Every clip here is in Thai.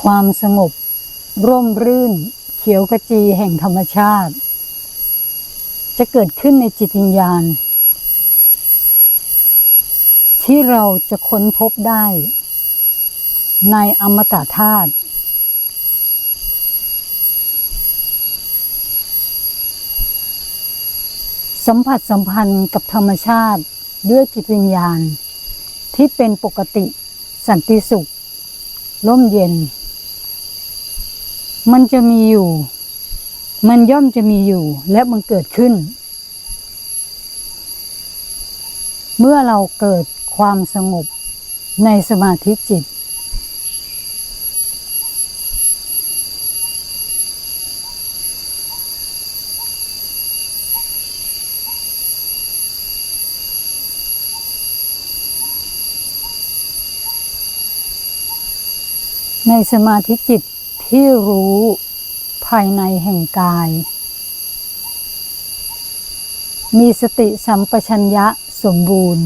ความสงบ ร่มรื่น เขียวขจีแห่งธรรมชาติ จะเกิดขึ้นในจิตวิญญาณ ที่เราจะค้นพบได้ ในอมตะธาตุสัมผัสสัมพันธ์กับธรรมชาติด้วยจิตวิญญาณ ที่เป็นปกติสันติสุข ร่มเย็น มันจะมีอยู่ มันย่อมจะมีอยู่ และมันเกิดขึ้น เมื่อเราเกิดความสงบในสมาธิจิต ในสมาธิจิต ที่รู้ภายในแห่งกาย มีสติสัมปชัญญะสมบูรณ์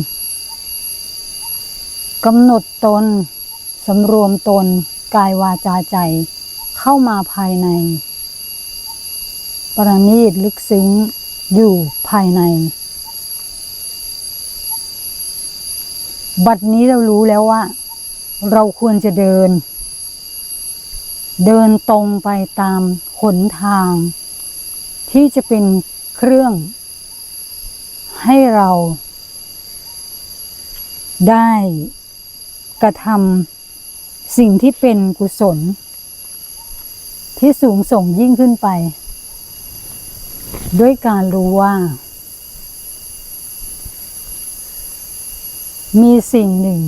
กำหนดตนสำรวมตนกายวาจาใจเข้ามาภายใน ประณีตลึกซึ้งอยู่ภายใน บัดนี้เรารู้แล้วว่า เราควรจะเดิน เดินตรงไปตามหนทาง ที่จะเป็นเครื่อง ให้เราได้กระทำสิ่งที่เป็นกุศล ที่สูงส่งยิ่งขึ้นไป ด้วยการรู้ว่า มีสิ่งหนึ่ง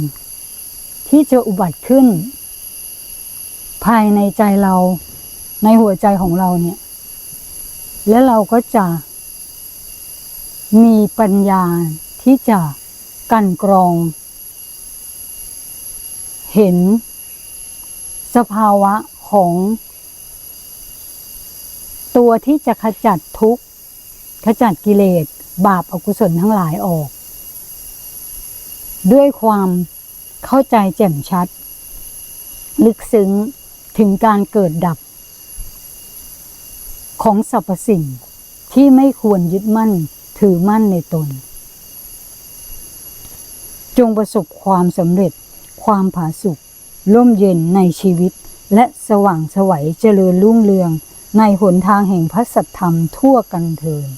ที่จะอุบัติขึ้น ภายในใจเราในหัวใจของเราเนี่ย และเราก็จะ มีปัญญาที่จะกันกรอง เห็น สภาวะของ ตัวที่จะขจัดทุกข์ขจัดกิเลส บาปอกุศลทั้งหลายออก ด้วยความเข้าใจแจ่มชัด ลึกซึ้ง ถึงการเกิดดับ ของสรรพสิ่งที่ไม่ควรยึดมั่นถือมั่นในตน จงประสบความสำเร็จ ความผาสุกร่มเย็นในชีวิต และสว่างสวัยเจริญรุ่งเรืองในหนทางแห่งพระสัทธรรมทั่วกันเทิน